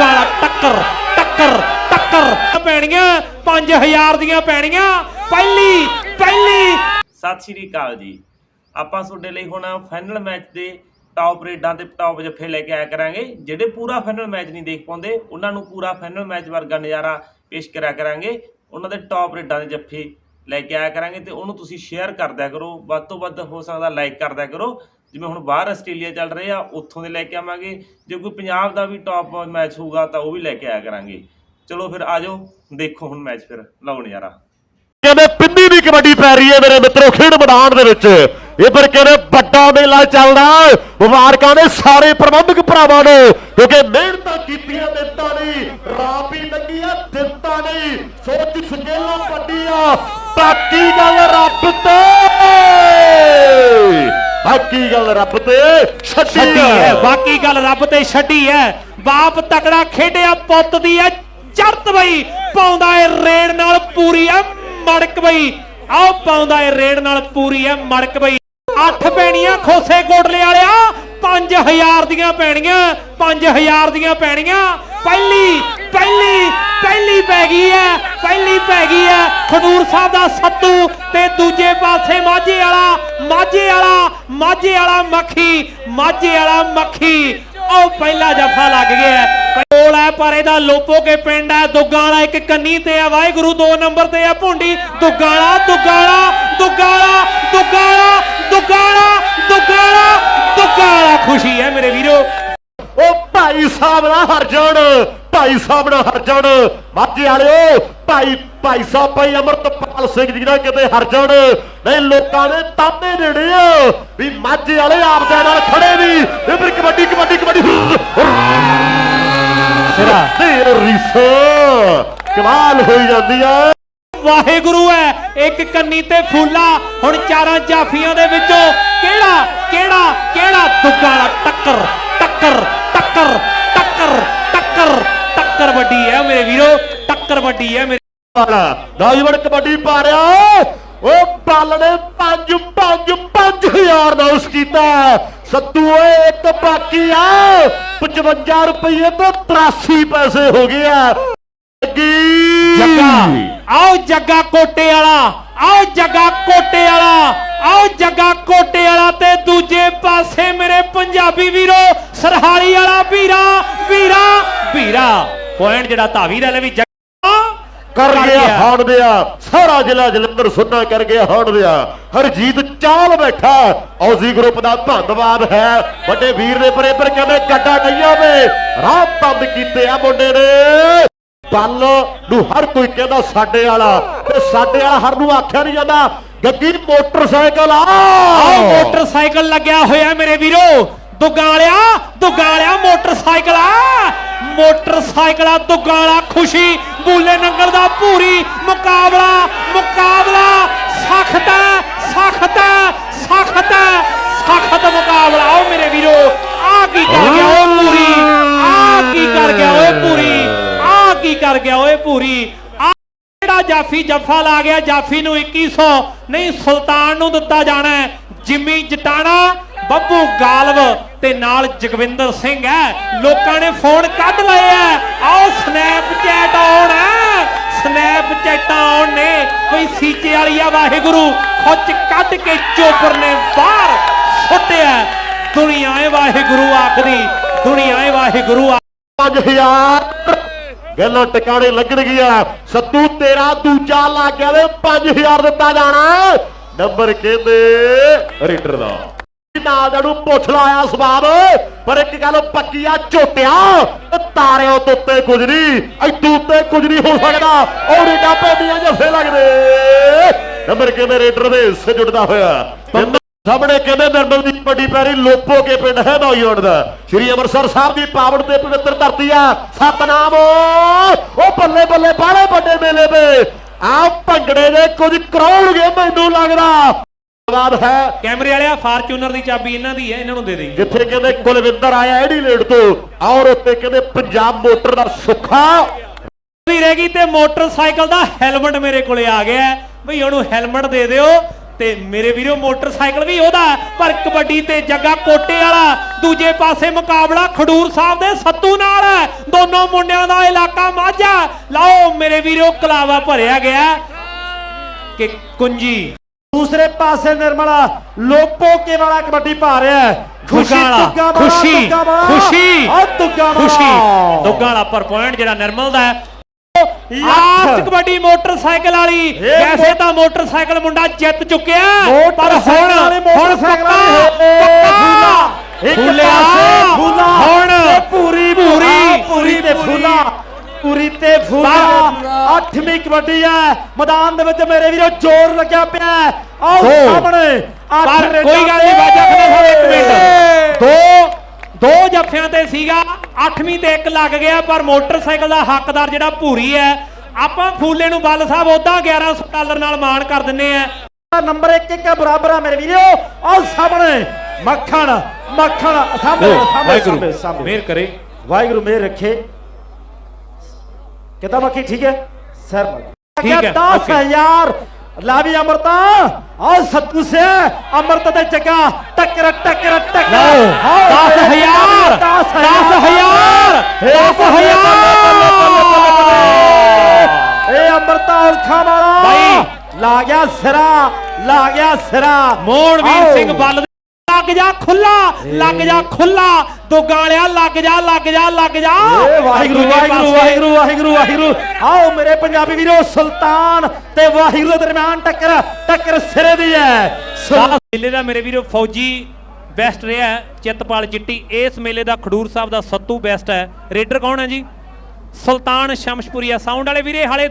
ਵਾਲਾ ਟੱਕਰ ਟੱਕਰ ਟੱਕਰ। ਪੈਣੀਆਂ 5000 ਦੀਆਂ ਪੈਣੀਆਂ। ਪਹਿਲੀ ਪਹਿਲੀ। ਸਤਿ ਸ਼੍ਰੀ ਅਕਾਲ ਜੀ। ਆਪਾਂ ਤੁਹਾਡੇ ਲਈ ਹੁਣ ਫਾਈਨਲ ਮੈਚ ਦੇ ਟੌਪ ਰੇਡਾਂ ਤੇ ਟੌਪ ਜੱਫੇ ਲੈ ਕੇ ਆਇਆ ਕਰਾਂਗੇ। ਜਿਹੜੇ ਪੂਰਾ ਫਾਈਨਲ ਮੈਚ ਨਹੀਂ ਦੇਖ ਪਾਉਂਦੇ, ਉਹਨਾਂ ਨੂੰ ਪੂਰਾ ਫਾਈਨਲ ਮੈਚ ਵਰਗਾ ਨਜ਼ਾਰਾ ਪੇਸ਼ ਕਰਿਆ ਕਰਾਂਗੇ। ਉਹਨਾਂ ਦੇ ਟੌਪ ਰੇਡਾਂ ਦੇ ਜੱਫੇ ਲੈ ਕੇ ਆਇਆ ਕਰਾਂਗੇ ਤੇ ਉਹਨੂੰ ਤੁਸੀਂ ਸ਼ੇਅਰ ਕਰਦਿਆ ਕਰੋ। ਵੱਧ ਤੋਂ ਵੱਧ ਹੋ ਸਕਦਾ ਲਾਈਕ ਕਰ ਕਰੋ। ਜਿਵੇਂ ਹੁਣ ਬਾਹਰ ਆਸਟ੍ਰੇਲੀਆ ਚੱਲ ਰਹੇ ਆ, ਉੱਥੋਂ ਦੇ ਲੈ ਕੇ ਆਵਾਂਗੇ। ਜੇ ਕੋਈ ਪੰਜਾਬ ਦਾ ਵੀ ਟੌਪ ਮੈਚ ਹੋਊਗਾ ਤਾਂ ਉਹ ਵੀ ਲੈ ਕੇ ਆਇਆ ਕਰਾਂਗੇ। ਚਲੋ ਫਿਰ ਆਜੋ ਦੇਖੋ ਹੁਣ ਮੈਚ ਫਿਰ। ਲਓ ਨਜ਼ਾਰਾ। ਕਹਿੰਦੇ ਪਿੰਡੀ ਦੀ ਕਬੱਡੀ ਪੈ ਰਹੀ ਹੈ ਮੇਰੇ ਮਿੱਤਰੋ, ਖੇਡ ਮੈਦਾਨ ਦੇ ਵਿੱਚ। ਇਹ ਪਰ ਕਹਿੰਦੇ ਵੱਡਾ ਮੇਲਾ ਚੱਲਦਾ ਮੁਬਾਰਕਾਂ ਨੇ ਸਾਰੇ ਪ੍ਰਬੰਧਕ ਭਰਾਵਾਂ ਨੂੰ, ਕਿਉਂਕਿ ਮਿਹਨਤਾਂ ਕੀਤੀਆਂ ਦਿੱਤਾ ਨਹੀਂ, ਰਾਤ ਹੀ ਲੱਗੀ ਆ ਦਿੱਤਾ ਨਹੀਂ। ਸੋਚ ਸਕੇਲਾ ਵੱਡੀ ਆ ਬਾਕੀ ਗੱਲ ਰੱਬ ਤੇ? ਬਾਕੀ ਗੱਲ ਰੱਬ ਤੇ ਛੱਡੀ ਹੈ ਬਾਕੀ ਗੱਲ ਰੱਬ ਤੇ ਛੱਡੀ ਹੈ। ਬਾਪ ਤਕੜਾ ਖੇਡਿਆ ਪੁੱਤ ਦੀ ਐ ਚੜਤ ਬਈ। ਪਾਉਂਦਾ ਏ ਰੇਡ ਨਾਲ ਪੂਰੀ ਐ ਮੜਕ ਬਈ। ਆਓ ਪਾਉਂਦਾ ਏ ਰੇਡ ਨਾਲ ਪੂਰੀ ਐ ਮੜਕ ਬਈ। ਅੱਠ ਪੈਣੀਆਂ ਖੋਸੇ ਕੋਟਲੇ ਵਾਲਿਆ। 5000 ਦੀਆਂ ਪੈਣੀਆਂ 5000 ਦੀਆਂ ਪੈਣੀਆਂ। ਪਹਿਲੀ ਪਹਿਲੀ ਪਹਿਲੀ ਪੈ ਗਈ ਐ ਪਹਿਲੀ ਪੈ ਗਈ ਐ ਖਡੂਰ ਸਾਹਿਬ ਦਾ ਸੱਤੂ ਤੇ ਦੂਜੇ ਪਾਸੇ ਮਾਝੇ ਵਾਲਾ ਮਾਝੇ ਵਾਲਾ ਮਾਝੇ ਵਾਲਾ ਮੱਖੀ, ਮਾਝੇ ਵਾਲਾ ਮੱਖੀ। ਉਹ ਪਹਿਲਾ ਜਫਾ ਲੱਗ ਗਿਆ ਹੈ। ਕੋਲ ਹੈ, ਪਰ ਇਹਦਾ ਲੋਪੋ ਕੇ ਪਿੰਡ ਹੈ। ਦੁੱਗਾ ਇੱਕ ਕੰਨੀ ਤੇ ਆ ਵਾਹਿਗੁਰੂ ਦੋ ਨੰਬਰ ਤੇ ਆ ਭੁੰਡੀ। ਦੁੱਗਾ ਵਾਲਾ ਦੁੱਗਾ ਵਾਲਾ ਦੁੱਗਾ ਵਾਲਾ ਦੁੱਗਾ ਵਾਲਾ ਵਾਲਾ ਖੁਸ਼ੀ ਹੈ ਮੇਰੇ ਵੀਰੋ। ਉਹ ਭਾਈ ਸਾਹਿਬ ਦਾ ਹਰ ਭਾਈ ਸਾਹਿਬ ਨਾ ਹਰ ਜਾਣ। ਮਾਝੇ ਵਾਲਿਓ ਭਾਈ ਭਾਈ ਸਾਹਿਬ ਭਾਈ ਅਮਰਤਪਾਲ ਸਿੰਘ ਜੀ ਨਾ ਕਿਤੇ ਹਰ ਜਾਣ। ਨਹੀਂ ਲੋਕਾਂ ਨੇ ਤਾਂਬੇ ਦੇਣੇ ਆ। ਵੀ ਮਾਝੇ ਵਾਲੇ ਆਪਦੇ ਨਾਲ ਖੜੇ ਨਹੀਂ ਇਹ ਫਿਰ ਕਬੱਡੀ ਕਬੱਡੀ ਕਬੱਡੀ। ਸਿਰਾ। ਤੇ ਰੀਸਾ ਕਮਾਲ ਹੋਈ ਜਾਂਦੀ ਆ। ਵਾਹਿਗੁਰੂ ਹੈ ਇੱਕ ਕੰਨੀ ਤੇ ਫੂਲਾ। ਹੁਣ ਚਾਰਾਂ ਜਾਫੀਆਂ ਦੇ ਵਿੱਚੋਂ ਕਿਹੜਾ ਕਿਹੜਾ ਕਿਹੜਾ? ਦੁੱਗਾ ਵਾਲਾ ਟੱਕਰ ਟੱਕਰ ਟੱਕਰ ਟੱਕਰ ਟੱਕਰ। ਟੱਕਰ ਵੱਡੀ ਹੈ ਮੇਰੇ ਵੀਰੋ ਟੱਕਰ ਵੱਡੀ ਹੈ ਮੇਰੇ ਵਾਲਾ। ਨੌਜਵਾਨ ਕਬੱਡੀ ਪਾ ਰਿਹਾ ਉਹ ਬੱਲ ਨੇ 5 5 5000 ਦਾ ਉਸ ਕੀਤਾ। ਸੱਤੂ ਓਏ ਇੱਕ ਬਾਕੀ ਆ। 55 ਰੁਪਏ ਤੇ 83 ਪੈਸੇ ਹੋ ਗਏ ਆ। ਲੱਗੀ ਜੱਗਾ। ਆਓ ਜੱਗਾ ਕੋਟੇ ਵਾਲਾ ਆਓ ਜੱਗਾ ਕੋਟੇ ਵਾਲਾ ਆਓ ਜੱਗਾ ਕੋਟੇ ਵਾਲਾ ਤੇ ਦੂਜੇ ਪਾਸੇ ਮੇਰੇ ਪੰਜਾਬੀ ਵੀਰੋ ਸਰਹਾਲੀ ਵਾਲਾ ਵੀਰਾ ਵੀਰਾ ਵੀਰਾ। ਪੁਆਇੰਟ ਜਿਹੜਾ ਧਾਵੀ ਵਾਲੇ ਵੀ ਜੱਗਾ ਕਰ ਗਿਆ ਹਾਣ ਦਿਆ। ਸਾਰਾ ਜ਼ਿਲ੍ਹਾ ਜਲੰਧਰ ਸੁਣਨਾ ਕਰ ਗਿਆ ਹਾਣ ਦਿਆ। ਹਰਜੀਤ ਚਾਲ ਬੈਠਾ। ਔਜ਼ੀ ਗਰੁੱਪ ਦਾ ਧੰਨਵਾਦ ਹੈ। ਵੱਡੇ ਵੀਰ ਨੇ ਪਰੇ ਪਰ ਕਹਿੰਦੇ ਗੱਡਾ ਨਹੀਂ ਆਵੇ। ਰਾਹ ਬੰਦ ਕੀਤੇ ਆ ਮੁੰਡੇ ਨੇ। ਬੱਲ ਨੂੰ ਹਰ ਕੋਈ ਕਹਿੰਦਾ ਸਾਡੇ ਵਾਲਾ। ਤੇ ਸਾਡੇ ਵਾਲਾ ਹਰ ਨੂੰ ਆਖਿਆ ਨਹੀਂ ਜਾਂਦਾ। ਗੱਡੀ ਮੋਟਰਸਾਈਕਲ ਆ। ਮੋਟਰਸਾਈਕਲ ਲੱਗਿਆ ਹੋਇਆ ਮੇਰੇ ਵੀਰੋ। ਦੁੱਗਾ ਵਾਲਿਆ ਦੁੱਗਾ ਵਾਲਿਆ ਮੋਟਰਸਾਈਕਲ ਆ। ਮੋਟਰਸਾਈਕਲਾਂ ਆ ਖੁਸ਼ੀ ਬੂਲੇ ਨੰਗਲ ਦਾ ਪੂਰੀ ਮੁਕਾਬਲਾ ਮੁਕਾਬਲਾ ਸਖਤ ਹੈ ਸਖਤ ਹੈ ਸਖਤ ਹੈ, ਸਖਤ ਮੁਕਾਬਲਾ। ਆਓ ਮੇਰੇ ਵੀਰੋ, ਆ ਕੀ ਕਰ ਗਿਆ ਓਏ ਪੂਰੀ? ਆ ਕੀ ਕਰ ਗਿਆ ਓਏ ਪੂਰੀ? ਆ ਕੀ ਕਰ ਗਿਆ ਓਏ ਪੂਰੀ? ਜਿਹੜਾ ਜਾਫੀ ਜੱਫਾ ਲਾ ਗਿਆ? ਜਾਫੀ ਨੂੰ 2100 ਨਹੀਂ, ਸੁਲਤਾਨ ਨੂੰ ਦਿੱਤਾ ਜਾਣਾ ਹੈ। ਜਿੰਮੀ ਜਟਾਣਾ, ਬੱਬੂ ਗਾਲਵ। ਤੇ ਨਾਲ ਜਗਵਿੰਦਰ ਸਿੰਘ ਹੈ। ਲੋਕਾਂ ਨੇ ਫੋਨ ਕੱਢ ਲਏ ਐ ਆਓ ਸਨੈਪਚੈਟ ਆਉਣ ਹੈ। ਆਉਣ ਨੇ ਕੋਈ ਸੀਚੇ ਵਾਲੀ ਆ ਵਾਹਿਗੁਰੂ, ਖੁੱਚ ਕੱਢ ਕੇ ਚੋਪਰ ਨੇ ਬਾਹਰ ਸੁੱਟਿਆ ਦੁਨੀਆ ਏ ਵਾਹਿਗੁਰੂ ਆਖਦੀ ਦੁਨੀਆ ਏ ਵਾਹਿਗੁਰੂ 5000 ਗੱਲਾਂ ਟਿਕਾਣੇ ਲੱਗਣ ਸੱਤੂ ਤੇਰਾ ਦੂਜਾ ਲੱਗ ਗਿਆ ਵੇ 5000 ਦਿੱਤਾ ਜਾਣਾ। ਨੰਬਰ ਕਹਿੰਦੇ ਰੇਡਰ ਦਾ। ਨਾਲ ਦਾ ਨੂੰ ਪੁੱਛ ਲਾਇਆ ਸਵਾਦ ਪਰ ਇੱਕ ਗੱਲ ਪੱਕੀ ਆ ਝੋਟਿਆ ਤਾਰਿਆਂ ਤੋਂ ਉੱਤੇ ਕੁਝ ਨਹੀਂ ਐਤੂ ਉੱਤੇ ਕੁਝ ਨਹੀਂ ਹੋ ਸਕਦਾ। ਉਹ ਰੇਡਾ ਪੈਂਦੀਆਂ ਜੱਫੇ ਲੱਗਦੇ? ਨੰਬਰ ਕਹਿੰਦੇ ਰੇਡਰ ਦੇ ਹਿੱਸੇ ਜੁੜਦਾ ਹੋਇਆ? ਸਾਹਮਣੇ ਕਹਿੰਦੇ ਨਰਮਲ ਦੀ ਵੱਡੀ ਪੈਰੀ ਲੋਪੋ ਕੇ ਪਿੰਡ ਹੈ ਨੌਜਵਾਨ ਦਾ? ਸ਼੍ਰੀ ਅੰਮ੍ਰਿਤਸਰ ਸਾਹਿਬ ਦੀ ਪਾਵਨ ਤੇ ਪਵਿੱਤਰ ਧਰਤੀ ਆ। ਸਤਨਾਮ! ਉਹ ਬੱਲੇ ਬੱਲੇ ਬਾਹਲੇ ਵੱਡੇ ਮੇਲੇ ਤੇ। ਆ ਭੰਗੜੇ ਦੇ ਕੁਝ ਕਰਾਉਣਗੇ ਮੈਨੂੰ ਲੱਗਦਾ। ਧੰਨਵਾਦ ਹੈ। ਕੈਮਰੇ ਵਾਲਿਆ ਫਾਰਚੂਨਰ ਦੀ ਚਾਬੀ ਇਹਨਾਂ ਦੀ ਹੈ ਇਹਨਾਂ ਨੂੰ ਦੇ ਦੇਈ। ਜਿੱਥੇ ਕਹਿੰਦੇ ਕੁਲਵਿੰਦਰ ਆਇਆ ਐਡੀਲੇਡ ਤੋਂ। ਔਰ ਉੱਤੇ ਕਹਿੰਦੇ ਪੰਜਾਬ ਮੋਟਰ ਦਾ ਸੁੱਖਾ। ਵੀ ਰਹਿ ਗਈ ਤੇ ਮੋਟਰਸਾਈਕਲ ਦਾ ਹੈਲਮਟ ਮੇਰੇ ਕੋਲੇ ਆ ਗਿਆ। ਬਈ ਉਹਨੂੰ ਹੈਲਮਟ ਦੇ ਦਿਓ ਤੇ ਮੇਰੇ ਵੀਰੋ ਮੋਟਰਸਾਈਕਲ ਵੀ ਉਹਦਾ ਪਰ ਕਬੱਡੀ ਤੇ ਜੱਗਾ ਕੋਟੇ ਵਾਲਾ ਦੂਜੇ ਪਾਸੇ ਮੁਕਾਬਲਾ ਖਡੂਰ ਸਾਹਿਬ ਦੇ ਸੱਤੂ ਨਾਲ ਹੈ। ਦੋਨੋਂ ਮੁੰਡਿਆਂ ਦਾ ਇਲਾਕਾ ਮਾਝਾ। ਲਓ ਮੇਰੇ ਵੀਰੋ ਕਲਾਵਾ ਭਰਿਆ ਗਿਆ ਕਿ ਕੁੰਜੀ। ਦੂਸਰੇ ਪਾਸੇ ਨਿਰਮਲਾ ਲੋਪੋ ਕੇ ਵਾਲਾ ਕਬੱਡੀ ਪਾ ਰਿਹਾ ਹੈ। ਖੁਸ਼ੀ ਖੁਸ਼ੀ ਖੁਸ਼ੀ। ਖੁਸ਼ੀ। ਦੁੱਗਾ ਵਾਲਾ ਪਰ ਪੁਆਇੰਟ ਜਿਹੜਾ ਨਿਰਮਲ ਦਾ ਹੈ। ਲਾਸਟ ਕਬੱਡੀ ਮੋਟਰਸਾਈਕਲ ਵਾਲੀ। ਵੈਸੇ ਤਾਂ ਮੋਟਰਸਾਈਕਲ ਮੁੰਡਾ ਜਿੱਤ ਚੁੱਕਿਆ ਪਰ ਹੁਣ ਹੁਣ ਪੱਕਾ ਫੂਲਾ ਇੱਕ ਪਾਸੇ ਫੂਲਾ। ਹੁਣ ਪੂਰੀ ਪੂਰੀ ਪੂਰੀ ਤੇ ਫੂਲਾ। ਪੂਰੀ ਤੇ ਫੂਲਾ ਅੱਠਵੀਂ ਕਬੱਡੀ ਹੈ। ਮੈਦਾਨ ਦੇ ਵਿੱਚ ਮੇਰੇ ਵੀਰੋ ਜ਼ੋਰ ਲੱਗਿਆ ਪਿਆ। ਆਓ। ਸਾਹਮਣੇ ਪਰ ਕੋਈ ਗੱਲ ਨਹੀਂ ਬਾਜਾ ਖੜੇ ਹੋ ਇੱਕ ਮਿੰਟ। ਦੋ ਦੋ ਜੱਫਿਆਂ ਤੇ ਸੀਗਾ। 8ਵੀਂ ਤੇ ਇੱਕ ਲੱਗ ਗਿਆ ਪਰ ਮੋਟਰਸਾਈਕਲ ਦਾ ਹੱਕਦਾਰ ਜਿਹੜਾ ਭੂਰੀ ਹੈ ਆਪਾਂ ਫੂਲੇ ਨੂੰ ਬੱਲ ਸਾਹਿਬ ਉਦਾਂ 1100 ਡਾਲਰ ਨਾਲ ਮਾਣ ਕਰ ਦਿੰਨੇ ਆ। ਨੰਬਰ 1 ਇੱਕ ਬਰਾਬਰ ਆ ਮੇਰੇ ਵੀਰੋ। ਆਓ ਸਾਹਮਣੇ ਮੱਖਣ ਮੱਖਣ ਸਾਹਮਣੇ ਸਾਹਮਣੇ ਸਾਹਮਣੇ ਮਿਹਰ ਕਰੇ। ਵਾਹਿਗੁਰੂ ਮੇਰ ਰੱਖੇ। ਕਿਦਾਂ ਮੱਖੀ ਠੀਕ ਹੈ? ਸਰ ਠੀਕ ਹੈ, 10000 ਲਾਵੀ ਅਮਰਤਾ। ਆ ਸਤੂ ਸੇ ਅਮਰਤ ਦੇ ਜਗਾ ਟੱਕਰ ਟੱਕਰ ਟੱਕਰ। ਲਓ 10000 10000 10000 ਇਹ ਅਮਰਤਾ ਔਲਖਾ ਵਾਲਾ। ਬਾਈ। ਲਾ ਗਿਆ ਸਿਰਾ ਲਾ ਗਿਆ ਸਿਰਾ। ਮੋਹਨਵੀਰ ਆਓ। ਸਿੰਘ ਬੱਲ ਲੱਗ ਜਾ ਖੁੱਲਾ ਲੱਗ ਜਾ ਖੁੱਲਾ ਦੁੱਗਾ ਵਾਲਿਆ ਲੱਗ ਜਾ ਲੱਗ ਜਾ ਲੱਗ ਜਾ। ਏ ਵਾਹਿਗੁਰੂ ਵਾਹਿਗੁਰੂ ਵਾਹਿਗੁਰੂ ਵਾਹਿਗੁਰੂ ਵਾਹਿਗੁਰੂ। ਆਓ ਮੇਰੇ ਪੰਜਾਬੀ ਵੀਰੋ ਸੁਲਤਾਨ ਤੇ ਵਾਹਿਗੁਰੂ ਦੇ ਦਰਮਿਆਨ ਟੱਕਰ ਟੱਕਰ ਸਿਰੇ ਦੀ ਹੈ। ਮੇਲੇ ਦਾ ਮੇਰੇ ਵੀਰੋ ਫੌਜੀ ਬੈਸਟ ਰਿਹਾ ਚਿੱਤਪਾਲ ਚਿੱਟੀ। ਇਸ ਮੇਲੇ ਦਾ ਖਡੂਰ ਸਾਹਿਬ ਦਾ ਸੱਤੂ ਬੈਸਟ ਹੈ। ਰੇਡਰ ਕੌਣ ਹੈ ਜੀ? ਸੁਲਤਾਨ ਸ਼ਮਸ਼ਪੁਰੀਆ ਸਾਊਂਡ ਵਾਲੇ ਵੀਰੇ ਹਾਲੇ